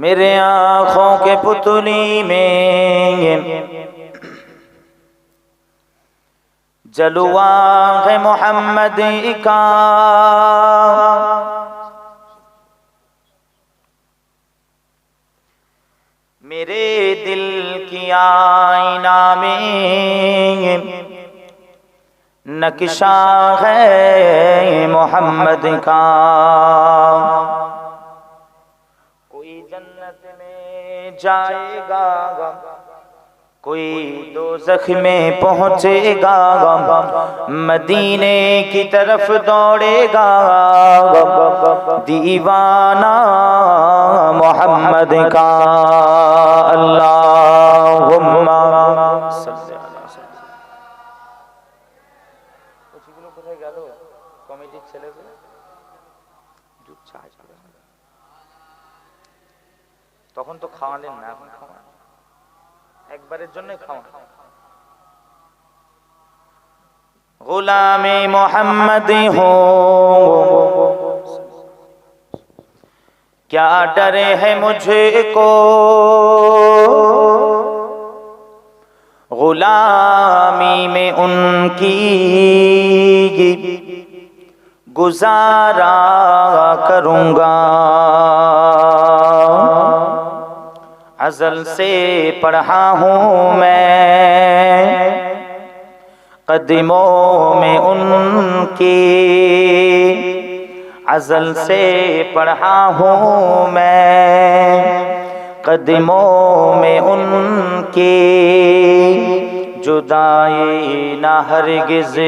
میرے آنکھوں کے پتلی میں جلوہ ہے محمد اکا میرے دل کی آئینہ میں نقشہ ہے محمد کا جائے گا غم کوئی دوزخ میں پہنچے گا غم مدینے کی طرف دوڑے گا۔ غم دیوانہ محمد کا اللہ صلی کمیটির ছেলেগুলো দুধ চা তখন তো খাওয়ালেন না এখন খাওয়ান একবারের জন্য খাওয়ান غلامی محمدی ہوں کیا ڈرے ہیں مجھے کو غلامی میں ان کی گزارا کروں گا ازل سے پڑھا ہوں میں۔ قدموں میں ان کی ازل سے پڑھا ہوں میں۔ قدموں میں ان کی جدائی نہ ہرگز۔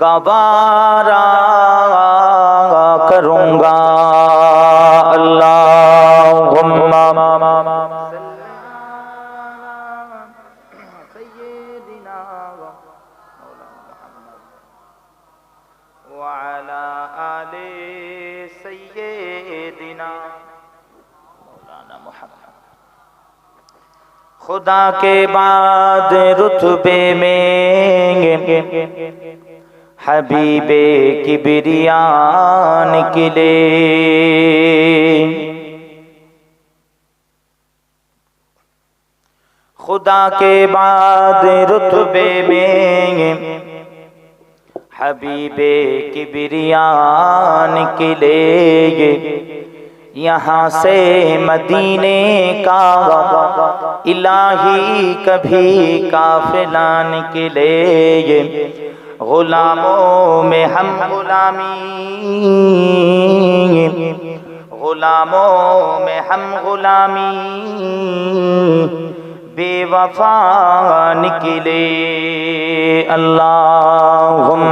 گوارا کروں گا خدا کے بعد رتبے میں حبیب کبریا نکلے خدا کے بعد رتبے میں حبیب کبریا نکلے یہاں سے مدینے کا الہی کبھی قافلہ نکلے غلاموں میں ہم غلامی، غلاموں میں ہم غلامی بے وفا نکلے۔ اللہم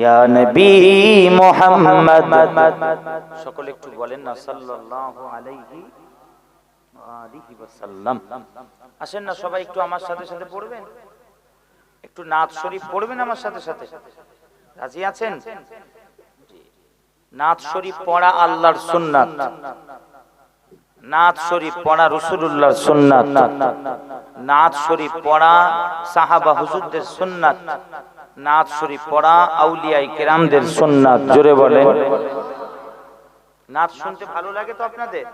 ইয়া নবী মুহাম্মদ। সকলে একটু বলেন না আসেন না সবাই একটু আমার সাথে সাথে পড়বেন? একটু নাথ শরীফ পড়বেন আমার সাথে সাথে? রাজি আছেন? নাথ শরীফ পড়া আল্লাহর সুন্নাত। নাথ শরীফ পড়া রসুল্লাহর সুন্নাত। নাথ শরীফ পড়া সাহাবা হুজুরদের সুন্নাত। নাথ শরীফ পড়া আউলিয়াই কেরামদের জোরে বলে নাথ শুনতে ভালো লাগে তো আপনাদের?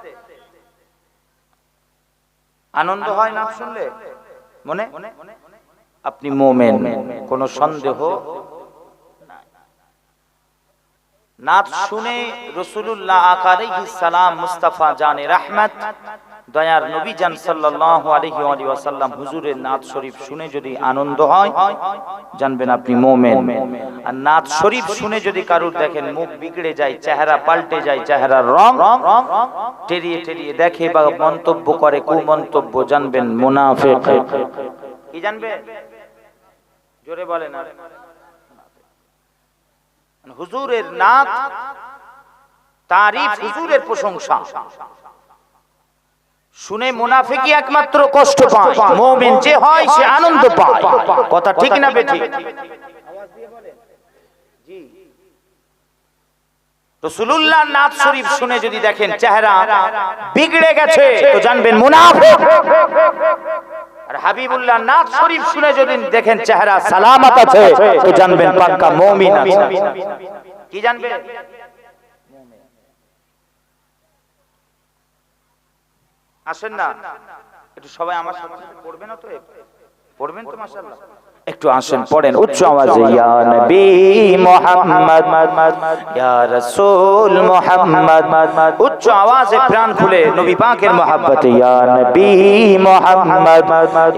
আনন্দ হয় নাথ শুনলে? মনে? আপনি মোমেন, কোন সন্দেহ? নাত শুনে রসুল্লাহ আকারিহিস সালাম মুস্তাফা জানে রাহমাত। দয়ার নবী জান সাল্লাল্লাহু আলাইহি ওয়াসাল্লাম হুজুরের নাত শরীফ শুনে যদি আনন্দ হয়, জানবেন আপনি মুমিন। আর নাত শরীফ শুনে যদি কারুর দেখেন মুখ বিগড়ে যায়, চেহারা পাল্টে যায়, চেহারার রং টেরিয়ে টেরিয়ে দেখে বা মন্তব্য করে কু মন্তব্য জানবেন মুনাফিক। কি জানবে? জোরে বলেন আর। হুজুরের নাত, তারিফ হুজুরের প্রশংসা। শুনে মুনাফিকি একমাত্র কষ্ট পায়। মুমিন যে হয় সে আনন্দ পায়। কথা ঠিক না রসুলুল্লাহ নাথ শরীফ শুনে যদি দেখেন চেহারা বিগড়ে গেছে তো জানবেন মুনাফিক। আর হাবিবুল্লাহ নাথ শরীফ শুনে যদি দেখেন চেহারা সালামত আছে তো জানবেন পাক্কা মুমিন আছে। কি জানবেন আসেন না। একটু সবাই আমার সাথে পড়বে না তো পড়বেন তো মাশাআল্লাহ। একটু আসেন পড়েন। উচ্চ আওয়াজে ইয়া নবী মুহাম্মদ ইয়া রাসূল মুহাম্মদ। উচ্চ আওয়াজে প্রাণ খুলে নবী পাকের মহব্বত ইয়া নবী মুহাম্মদ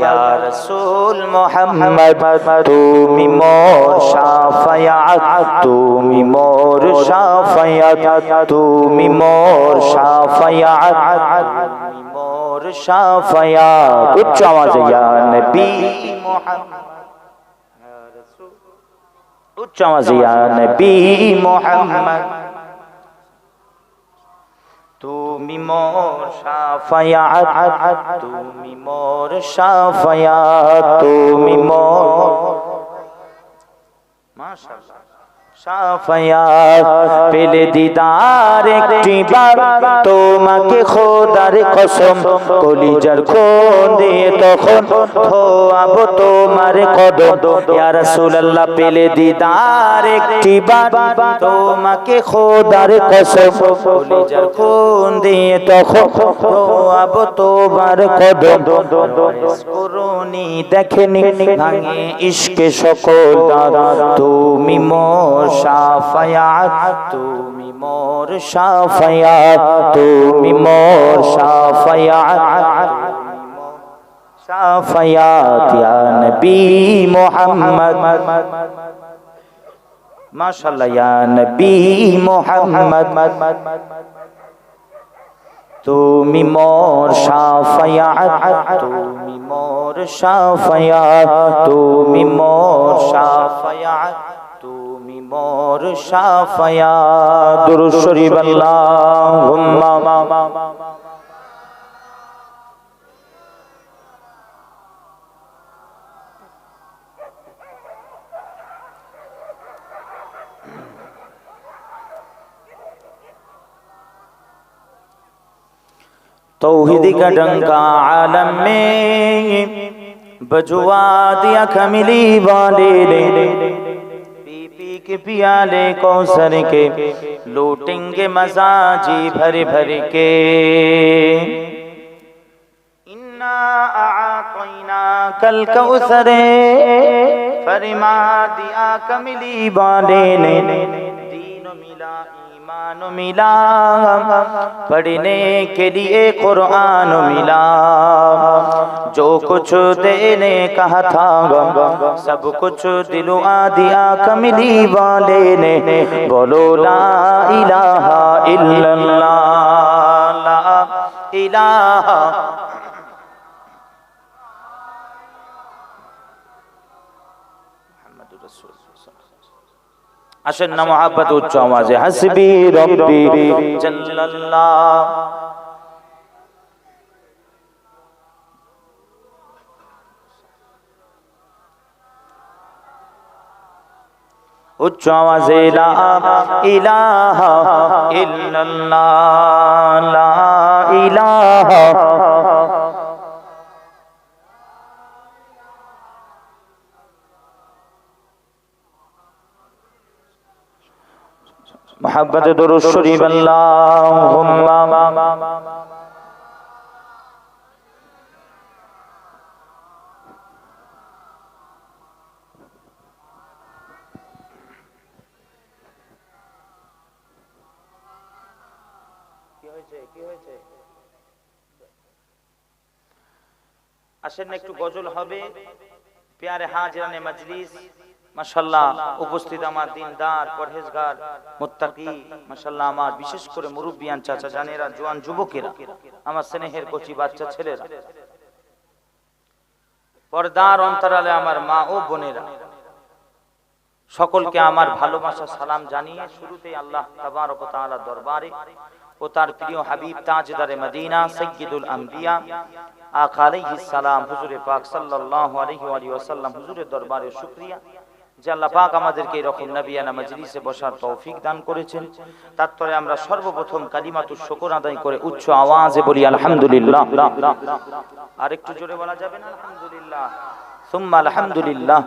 ইয়া রাসূল মুহাম্মদ। তুমি মোর শাফায়াত তুমি মোর শাফায়াত তুমি মোর শাফায়াত। মোর শাফায়াত উচ্চ আওয়াজে ইয়া নবী মুহাম্মদ। উচ্চ আওয়াজে ইয়া নবী মুহাম্মদ। তুমি মোর শাফায়াত তুমি মোর শাফায়াত তুমি মোর মাশাআল্লাহ। পেলে দিদার একটি বার তোমাকে খোদার কসম, কলিজার খুন দিয়ে তখন ধোয়াব তোমার কদম। ইয়া রাসূলুল্লাহ, পেলে দিদার একটি বার তোমাকে খোদার কসম, কলিজার খুন দিয়ে তখন তোমার কদম। করুনি, দেখেনি, ভাঙে ইশকে সকল তুমি মোর শাফায়াত তুমি মোর শাফায়াত তুমি মোর শাফায়াত শাফায়াত ইয়া নবী মুহাম্মদ। মাশাআল্লাহ, ইয়া নবী মুহাম্মদ। তুমি মোর শাফায়াত তুমি মোর শাফায়াত তুমি মোর শাফায়াত مور شافیا در شریف اللہ توحید کا ڈنکا عالم میں، بجوا دیا کملی والے لے کے پیالے کوثر کے، لوٹیں گے مزاجی بھر بھر کے۔ کل کوثرے فرما دیا کملی بانے نے۔ دین ملا قرآن ملا پڑھنے کے لیے قرآن ملا جو کچھ دینے کہا تھا، سب کچھ دلوں دیا کملی والے نے۔ بولو لا الہ الا اللہ۔ لا الہ আসেন না মহাব্বত উচ্চ আওয়াজে হাসবি রব্বি জাল্লাল্লাহ উচ্চ আওয়াজে লা ইলাহা ইল্লাল্লাহ, লা ইলাহা মহাব্বতে درود شریف আসেন একটু গজল হবে। পেয়ারে হাজরানে মজলিস। মাশাল্লাহ উপস্থিত আমার দিনদার পরহেজগার মুত্তাকি মাশাল্লাহ আমার বিশেষ করে মুরব্বিয়ান চাচা জানেরা জোয়ান যুবকেরা আমার স্নেহের কচি বাচ্চা ছেলেরা। পর্দার অন্তরালে আমার মা ও বোনেরা। সকলকে আমার ভালোবাসা সালাম জানিয়ে শুরুতেই আল্লাহ তাবারক তাআলা দরবারে ও তার প্রিয় হাবিব তাজদারে মদিনা সাইয়্যিদুল আম্বিয়া আকা আলাইহিস সালাম হুজুরে পাক সাল্লাল্লাহু আলাইহি ওয়া আলিহি ওয়াসাল্লাম হুজুরের দরবারে শুকরিয়া। যে আল্লাহ পাক আমাদেরকে এরকম নাবিয়ানা মজলিসে বসার তৌফিক দান করেছেন। তারপরে আমরা সর্বপ্রথম কালিমাতু শুকর আদায় করে উচ্চ আওয়াজে বলি, আলহামদুলিল্লাহ। আরেকটু জোরে বলা যাবে না, আলহামদুলিল্লাহ। আলহামদুলিল্লাহ